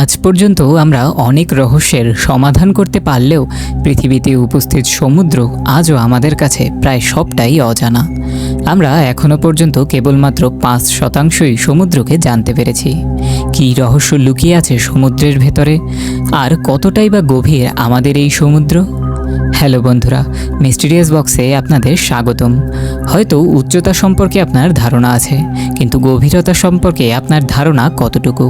আজ পর্যন্ত আমরা অনেক রহস্যের সমাধান করতে পারলেও পৃথিবীতে উপস্থিত সমুদ্র আজও আমাদের কাছে প্রায় সবটাই অজানা। আমরা এখনও পর্যন্ত কেবলমাত্র পাঁচ শতাংশই সমুদ্রকে জানতে পেরেছি। কি রহস্য লুকিয়ে আছে সমুদ্রের ভেতরে? আর কতটাই বা গভীর আমাদের এই সমুদ্র? হ্যালো বন্ধুরা, মিস্টিরিয়াস বক্সে আপনাদের স্বাগতম। হয়তো উচ্চতা সম্পর্কে আপনার ধারণা আছে, কিন্তু গভীরতা সম্পর্কে আপনার ধারণা কতটুকু?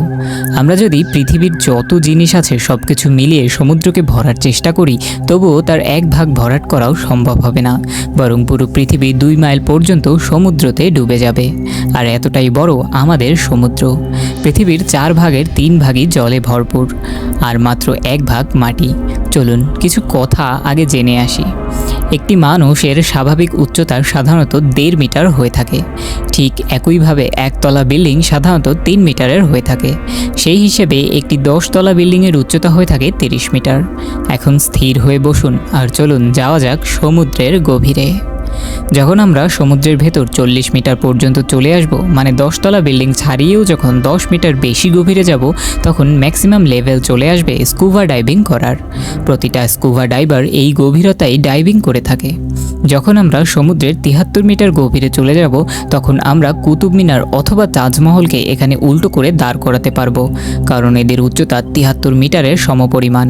আমরা যদি পৃথিবীর যত জিনিস আছে সব কিছু মিলিয়ে সমুদ্রকে ভরার চেষ্টা করি, তবুও তার এক ভাগ ভরাট করাও সম্ভব হবে না, বরং পুরো পৃথিবী দুই মাইল পর্যন্ত সমুদ্রতে ডুবে যাবে, আর এতটাই বড় আমাদের সমুদ্র। পৃথিবীর চার ভাগের তিন ভাগই জলে ভরপুর, আর মাত্র এক ভাগ মাটি চলুন, কিছু কথা আগে জেনে আসি। একটি মানুষের স্বাভাবিক উচ্চতা সাধারণত দেড় মিটার হয়ে থাকে। ঠিক একইভাবে একতলা বিল্ডিং সাধারণত তিন মিটারের হয়ে থাকে। সেই হিসেবে একটি দশতলা বিল্ডিংয়ের উচ্চতা হয়ে থাকে তিরিশ মিটার। এখন স্থির হয়ে বসুন আর চলুন, যাওয়া যাক সমুদ্রের গভীরে। যখন আমরা সমুদ্রের ভেতর চল্লিশ মিটার পর্যন্ত চলে আসব মানে দশতলা বিল্ডিং ছাড়িয়েও যখন দশ মিটার বেশি গভীরে যাব, তখন ম্যাক্সিমাম লেভেল চলে আসবে স্কুভা ডাইভিং করার। প্রতিটা স্কুভা ডাইভার এই গভীরতায় ডাইভিং করে থাকে। যখন আমরা সমুদ্রের তিহাত্তর মিটার গভীরে চলে যাব, তখন আমরা কুতুব মিনার অথবা তাজমহলকে এখানে উল্টো করে দাঁড় করাতে পারব, কারণ এদের উচ্চতা তিহাত্তর মিটারের সমপরিমাণ।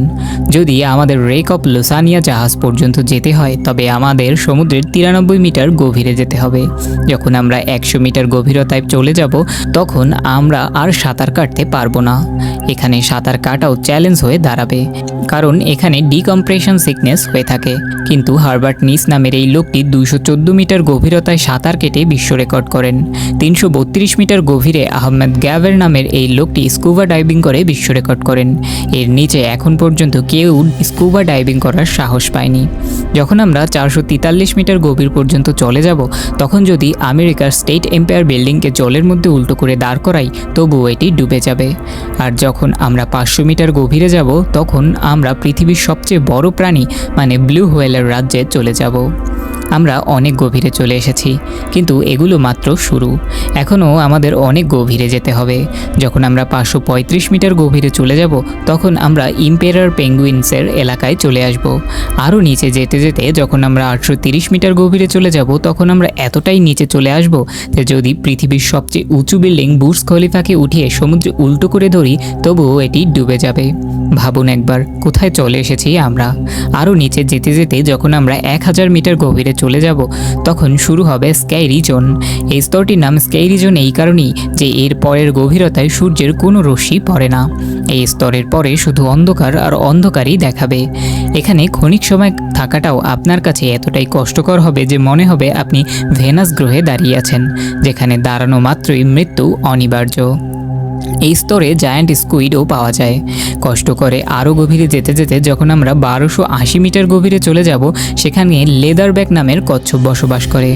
যদি আমাদের রেক অফ লোসানিয়া জাহাজ পর্যন্ত যেতে হয়, তবে আমাদের সমুদ্রের তিরানব্বই মিটার গভীরে যেতে হবে। যখন আমরা একশো মিটার গভীরতায় চলে যাব, তখন আমরা আর সাঁতার কাটতে পারব না। এখানে সাঁতার কাটাও চ্যালেঞ্জ হয়ে দাঁড়াবে। কারণ এখানে ডিকম্প্রেশন সিকনেস হয়ে থাকে। কিন্তু হারবার্ট নিস নামের এই লোকটি চোদ্দ মিটার গভীরতায় সাঁতার কেটে বিশ্ব রেকর্ড করেন। তিনশো বত্রিশ মিটার গভীরে আহমেদ গ্যাভের নামের এই লোকটি স্কুবা ডাইভিং করে বিশ্ব রেকর্ড করেন। এর নিচে এখন পর্যন্ত কেউ স্কুবা ডাইভিং করার সাহস পায়নি। যখন আমরা চারশো তেতাল্লিশ মিটার গভীর পর্যন্ত চলে যাব, তখন যদি আমেরিকার স্টেট এম্পায়ার বিল্ডিংকে জলের মধ্যে উল্টো করে দাঁড় করাই তবুও এটি ডুবে যাবে। আর যখন আমরা পাঁচশো মিটার গভীরে যাব, তখন আমরা পৃথিবীর সবচেয়ে বড় প্রাণী মানে ব্লু হোয়েলের রাজ্যে চলে যাব। আমরা অনেক গভীরে চলে এসেছি, কিন্তু এগুলো মাত্র শুরু। এখনও আমাদের অনেক গভীরে যেতে হবে। যখন আমরা পাঁচশো পঁয়ত্রিশ মিটার গভীরে চলে যাব, তখন আমরা ইম্পেরার পেঙ্গুইন্সের এলাকায় চলে আসব। আরও নিচে যেতে যেতে যখন আমরা আটশো মিটার গভীরে চলে যাব, তখন আমরা এতটাই নিচে চলে আসব যে যদি পৃথিবীর সবচেয়ে উঁচু বিল্ডিং বুর্স খলিফাকে উঠিয়ে সমুদ্রে উল্টো করে ধরি, তবুও এটি ডুবে যাবে। ভাবুন একবার, কোথায় চলে এসেছি আমরা? আরও নিচে যেতে যেতে যখন আমরা এক হাজার মিটার গভীরে চলে যাব, তখন শুরু হবে স্ক্যাইরি জোন এই স্তরটির নাম স্ক্যাইরি জোন এই কারণেই যে এর পরের গভীরতায় সূর্যের কোনো রশ্মি পড়ে না। এই স্তরের পরে শুধু অন্ধকার আর অন্ধকারই দেখাবে। এখানে ক্ষণিক সময় থাকাটাও আপনার কাছে এতটাই কষ্টকর হবে যে মনে হবে আপনি ভেনাস গ্রহে দাঁড়িয়ে আছেন, যেখানে দাঁড়ানো মাত্রই মৃত্যু অনিবার্য। এই স্তরে জায়ান্ট স্কুইডও পাওয়া যায়। কষ্ট করে আরও গভীরে যেতে যেতে যখন আমরা বারোশো আশি মিটার গভীরে চলে যাব, সেখানে লেদার ব্যাক নামের কচ্ছপ বসবাস করে।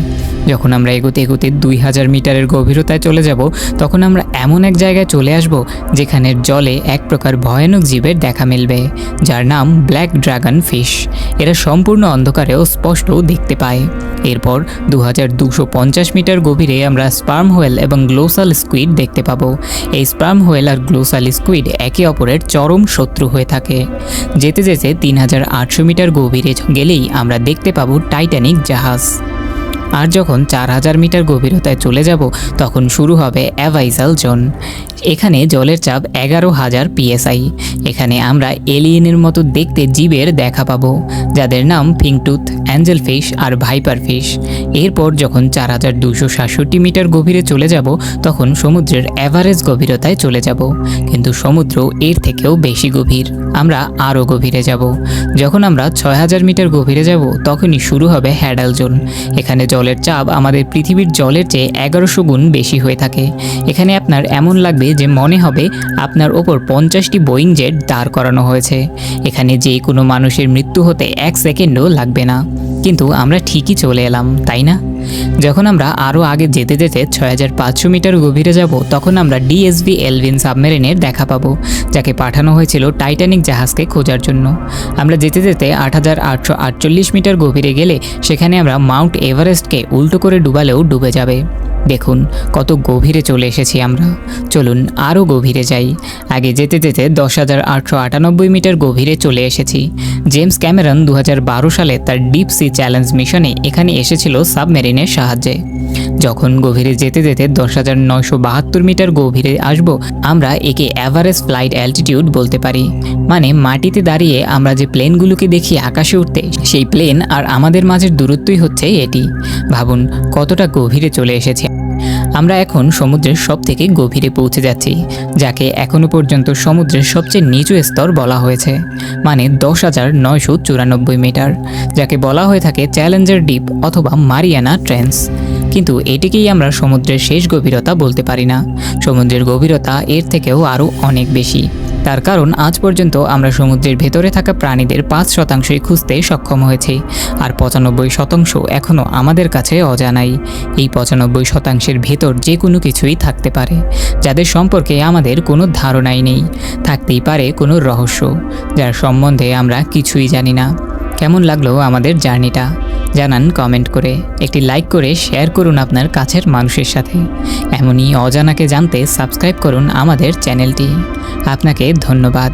যখন আমরা এগোতে এগোতে দুই হাজার মিটারের গভীরতায় চলে যাব, তখন আমরা এমন এক জায়গায় চলে আসব যেখানে জলে এক প্রকার ভয়ানক জীবের দেখা মিলবে, যার নাম ব্ল্যাক ড্রাগন ফিশ। এরা সম্পূর্ণ অন্ধকারেও স্পষ্ট দেখতে পায়। এরপর দু হাজার দুশো পঞ্চাশ মিটার গভীরে আমরা স্পার্ম হোয়েল এবং গ্লোসাল স্কুইড দেখতে পাবো। এই স্পার্ম হোয়েল আর গ্লোসাল স্কুইড একে অপরের চরম শত্রু হয়ে থাকে। যেতে যেতে তিন হাজার আটশো মিটার গভীরে গেলেই আমরা দেখতে পাবো টাইটানিক জাহাজ। আর যখন চার হাজার মিটার গভীরতায় চলে যাব তখন শুরু হবে অ্যাভাইজাল জোন। এখানে জলের চাপ এগারো হাজার পিএসআই। এখানে আমরা এলিয়েনের মতো দেখতে জীবের দেখা পাবো, যাদের নাম ফিংটুথ, অ্যাঞ্জেল ফিশ আর ভাইপার ফিশ। এরপর যখন চার হাজার দুশো সাতষট্টি মিটার গভীরে চলে যাব, তখন সমুদ্রের অ্যাভারেজ গভীরতায় চলে যাব। কিন্তু সমুদ্র এর থেকেও বেশি গভীর। আমরা আরও গভীরে যাব। যখন আমরা ছয় হাজার মিটার গভীরে যাব, তখনই শুরু হবে হ্যাডাল জোন। এখানে জলের চাপ আমাদের পৃথিবীর জলের চেয়ে এগারোশো গুণ বেশি হয়ে থাকে। এখানে আপনার এমন লাগবে যে মনে হবে আপনার ওপর পঞ্চাশটি বোয়িং জেট দাঁড় করানো হয়েছে। এখানে যে কোনো মানুষের মৃত্যু হতে এক সেকেন্ডও লাগবে না। কিন্তু আমরা ঠিকই চলে এলাম, তাই না? যখন আমরা আরও আগে যেতে যেতে ছয় হাজার পাঁচশো মিটার গভীরে যাব, তখন আমরা ডিএসবি এলভিন সাবমেরিনের দেখা পাবো, যাকে পাঠানো হয়েছিল টাইটানিক জাহাজকে খোঁজার জন্য। আমরা যেতে যেতে আট হাজার আটশো আটচল্লিশ মিটার গভীরে গেলে সেখানে আমরা মাউন্ট এভারেস্টকে উল্টো করে ডুবালেও ডুবে যাবে। দেখুন, কত গভীরে চলে এসেছি আমরা। চলুন আরও গভীরে যাই। আগে যেতে যেতে দশ হাজার আটশো আটানব্বই মিটার গভীরে চলে এসেছি। জেমস ক্যামেরন দু হাজার বারো সালে তার ডিপ সি চ্যালেঞ্জ মিশনে এখানে এসেছিল সাবমেরিনের সাহায্যে। যখন গভীরে যেতে যেতে দশ হাজার নয়শো বাহাত্তর মিটার গভীরে আসব, আমরা একে অ্যাভারেজ ফ্লাইট অ্যালটিটিউড বলতে পারি। মানে মাটিতে দাঁড়িয়ে আমরা যে প্লেনগুলোকে দেখি আকাশে উঠতে সেই প্লেন আর আমাদের মাঝের দূরত্বই হচ্ছে এটি। ভাবুন কতটা গভীরে চলে এসেছে। আমরা এখন সমুদ্রের সব থেকে গভীরে পৌঁছে যাচ্ছি, যাকে এখনও পর্যন্ত সমুদ্রের সবচেয়ে নিচু স্তর বলা হয়েছে মানে দশ হাজার নয়শো চুরানব্বই মিটার, যাকে বলা হয়ে থাকে চ্যালেঞ্জার ডিপ অথবা মারিয়ানা ট্রেন্স। কিন্তু এটিকেই আমরা সমুদ্রের শেষ গভীরতা বলতে পারি না। সমুদ্রের গভীরতা এর থেকেও আরও অনেক বেশি। তার কারণ আজ পর্যন্ত আমরা সমুদ্রের ভেতরে থাকা প্রাণীদের পাঁচ শতাংশই খুঁজতে সক্ষম হয়েছি, আর পঁচানব্বই শতাংশ এখনও আমাদের কাছে অজানাই। এই পঁচানব্বই শতাংশের ভেতর যে কোনো কিছুই থাকতে পারে, যাদের সম্পর্কে আমাদের কোনো ধারণাই নেই। থাকতেই পারে কোনো রহস্য, যার সম্বন্ধে আমরা কিছুই জানি না। কেমন লাগল আমাদের জার্নিটা? জানান কমেন্ট করে। একটি লাইক করে শেয়ার করুন আপনার কাছের মানুষের সাথে। এমনই অজানাকে জানতে সাবস্ক্রাইব করুন আমাদের চ্যানেলটি আপনাকে ধন্যবাদ।